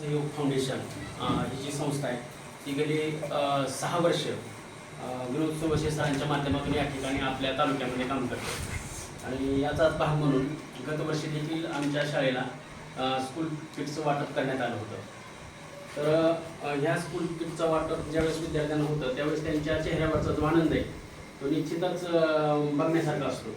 सहयोग फाउंडेशन ही जी संस्था आहे ती गेली सहा वर्ष अ, विनोद सुवशे सरांच्या माध्यमातून या ठिकाणी आपल्या तालुक्यामध्ये काम करते. आणि याचाच भाग म्हणून गतवर्षी देखील आमच्या शाळेला स्कूल किटचं वाटप करण्यात आलं होतं. तर ह्या स्कूल किटचं वाटप ज्यावेळेस विद्यार्थ्यांना होतं त्यावेळेस त्यांच्या चेहऱ्यावरचा जो आनंद आहे तो निश्चितच बघण्यासारखा असतो.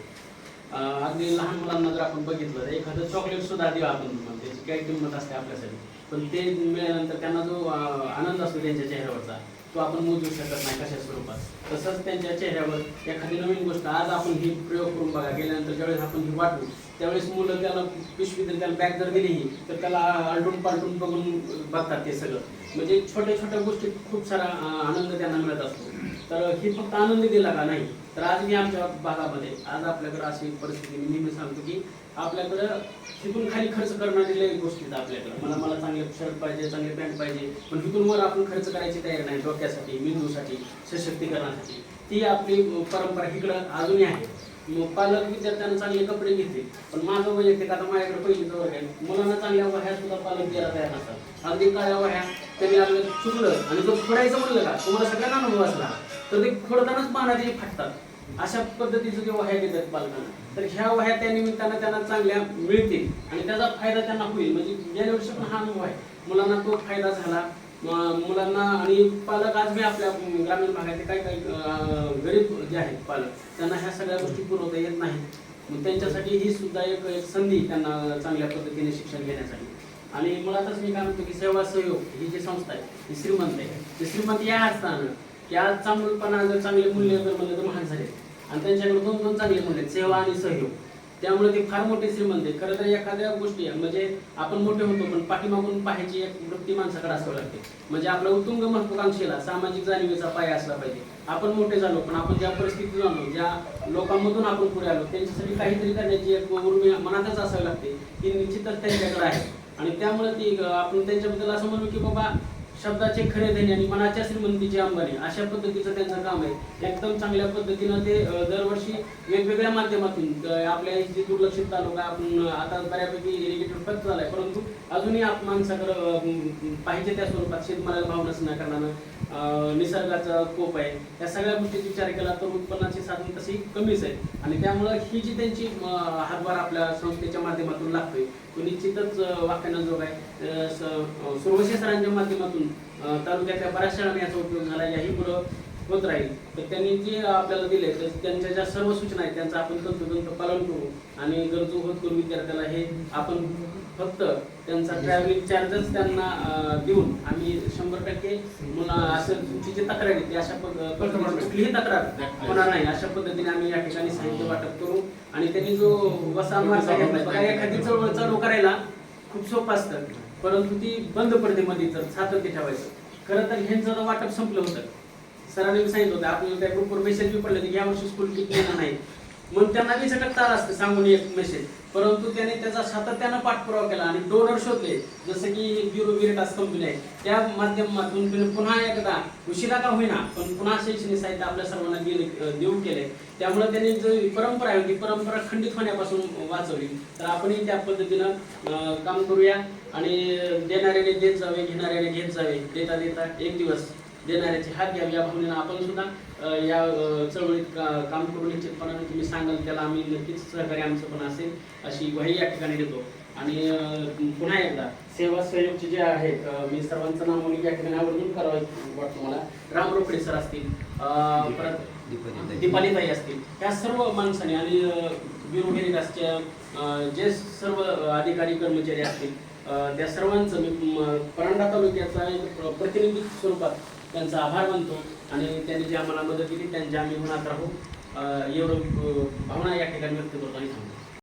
अगदी लहान मुलांना जर आपण बघितलं तर एखादं चॉकलेट सुद्धा देऊ आपण म्हणजे त्याची काय किंमत असते आपल्यासाठी. पण ते मिळाल्यानंतर त्यांना जो आनंद असतो त्यांच्या चेहऱ्यावरचा तो आपण मोजू शकत नाही कशा स्वरूपात. तसंच त्यांच्या चेहऱ्यावर एखादी नवीन गोष्ट आज आपण ही प्रयोग करून बघा गेल्यानंतर ज्यावेळेस आपण ही वाटू त्यावेळेस मुलं त्याला पिशवी जर त्याला बॅग जर दिली तर त्याला आलटून पालटून बघून बघतात ते सगळं. म्हणजे छोट्या छोट्या गोष्टीत खूप सारा आनंद त्यांना मिळत असतो. तर ही फक्त आनंद दिला का नाही? तर आज मी आमच्या भागामध्ये आज आपल्याकडे अशी परिस्थिती मी नेहमी सांगतो की आपल्याकडं तिथून खाली खर्च करणारे गोष्टी आहेत आपल्याकडं. मला मला चांगले शर्ट पाहिजे चांगले पॅन्ट पाहिजे पण तिथून वर आपण खर्च करायची तयारी नाही डोक्यासाठी मेंदूसाठी सशक्तीकरणासाठी. ती आपली परंपरा इकडं अजूनही आहे. मग पालक विद्यार्थ्यांना चांगले कपडे घेते पण माझं वैयक्तिक आता माझ्याकडे पहिलीचं वर्ग आहे. मुलांना चांगल्या वह्या सुद्धा पालक द्यायला तयार नसतात. अगदी काळ्या वह्या त्यांनी आपलं चुकलं आणि तो फोडायचं म्हणलं का तुम्हाला सगळ्यांना अनुभव असला तर ते खोडतानाच पाण्यात फाटतात. अशा पद्धतीचं जे वह्या देतात पालकांना. तर ह्या वह्या त्या निमित्तानं त्यांना चांगल्या मिळतील आणि त्याचा फायदा त्यांना होईल. म्हणजे गेल्या वर्षी पण हा अनुभव आहे. मुलांना तो फायदा झाला. मुलांना आणि पालक आज मी आपल्या ग्रामीण भागातले काही काही गरीब जे आहेत पालक त्यांना ह्या सगळ्या गोष्टी पुरवता येत नाहीत. मग त्यांच्यासाठी ही सुद्धा एक एक संधी त्यांना चांगल्या पद्धतीने शिक्षण घेण्यासाठी. आणि मुळातच मी काय म्हणतो की सेवा सहयोग ही जी संस्था आहे ही श्रीमंत आहे. ती श्रीमंत या असताना या चांगलपणा जर चांगले मूल्य जर म्हणलं तर महान झाले. आणि त्यांच्याकडे दोन दोन चांगले मूल्य आहेत सेवा आणि सहयोग. त्यामुळे ते फार मोठे श्रीमंत आहे खरं तर एखाद्या गोष्टी आहे, म्हणजे आपण मोठे होतो पण पाठीमागून पाहायची एक वृत्ती माणसाकडे असावं लागते. म्हणजे आपला उत्तुंग महत्वाकांक्षेला सामाजिक जाणीवेचा पाय असला पाहिजे. आपण मोठे झालो पण आपण ज्या परिस्थितीत आलो ज्या लोकांमधून आपण पुढे आलो त्यांच्यासाठी काहीतरी करण्याची एक उर्मी मनातच असावी लागते. ती निश्चितच त्यांच्याकडे आहे. आणि त्यामुळे ती आपण त्यांच्याबद्दल असं म्हणू की बाबा शब्दाचे खरे धनी आणि मनाच्या श्रीमंतीची अंबानी अशा पद्धतीचं त्यांचं काम आहे. एकदम चांगल्या पद्धतीनं ते दरवर्षी वेगवेगळ्या माध्यमातून आपल्या जे दुर्लक्षित तालुका आपण आता बऱ्यापैकी इरिगेटेड खत झालाय. परंतु अजूनही आप पाहिजे त्या स्वरूपात शेतमालाला भाव नसण्या कारणानं अं, निसर्गाचा कोप आहे. या सगळ्या गोष्टीचा विचार केला तर उत्पन्नाची साधन तशी कमीच आहे आणि त्यामुळं ही जी त्यांची हातभार आपल्या संस्थेच्या माध्यमातून लागतोय निश्चितच अं, वाखाणण्याजोग आहे. अं, सरांच्या माध्यमातून तालुक्यातल्या बऱ्याच शाळांना याचा उपयोग झाला ही मुलं होत राहील. तर त्यांनी जे आपल्याला दिले तर त्यांच्या ज्या सर्व सूचना आहेत त्यांचं आपण तंतोतंत पालन करू आणि गरजू होत करून विद्यार्थ्याला हे आपण फक्त त्यांचा ट्रॅव्हलिंग चार्जेस त्यांना देऊन आम्ही शंभर टक्के मुला असं तुमची जी तक्रार आहे ती अशा कुठलीही तक्रार होणार नाही. अशा पद्धतीने आम्ही या ठिकाणी साहित्य वाटप करू आणि त्यांनी जो वसा मार्ग घेतला एखादी चळवळ चालू करायला खूप सोपं असतं. परंतु ती बंद पडते मध्ये तर सातत्य ठेवायचं. खरं तर ह्यांचं वाटप संपलं होतं सरांनी सांगितलं होतं आपल्याला त्या ग्रुपवर मेसेज बी पडले की यावर्षी स्कूल किट येणार नाही. मग त्यांना वीस टक्का असते सांगून एक मेसेज परंतु त्याने त्याचा सातत्यानं पाठपुरावा केला आणि डोनर शोधले. जसं की ब्युरो विरेटास कंपनी आहे. त्या माध्यमातून त्याने पुन्हा एकदा उशिरा का होईना पण पुन्हा शैक्षणिक साहित्य आपल्या सर्वांना गेले देऊ केले त्यामुळे त्यांनी जी परंपरा आहे ती परंपरा खंडित होण्यापासून वाचवली. तर आपणही त्या पद्धतीनं काम करूया आणि देणाऱ्याने देत जावे घेणाऱ्याने घेत जावे. देता देता एक दिवस. देणाऱ्याचे हात घ्यावे या भावनेनं आपण सुद्धा या चळवळीत का- काम करू निश्चितपणाने तुम्ही सांगाल त्याला आम्ही नक्कीच सहकार्य आमचं पण असेल अशी ग्वाही या ठिकाणी देतो. आणि पुन्हा एकदा सेवा सहयोगचे जे आहेत मी सर्वांचं नाव या ठिकाणी आवर्जून करावं वाटतं मला. राम रोकडे सर असतील परत दीपालीताई. असतील ह्या सर्व माणसाने आणि ब्युरो जे सर्व अधिकारी कर्मचारी असतील त्या सर्वांचं मी परांडा तालुक्याचा एक प्र- प्रतिनिधी स्वरूपात त्यांचा आभार मानतो आणि त्यांनी जी आम्हाला मदत केली त्यांच्या आम्ही होणार राहू एवढं भावना या ठिकाणी व्यक्त करतो आणि थांबतो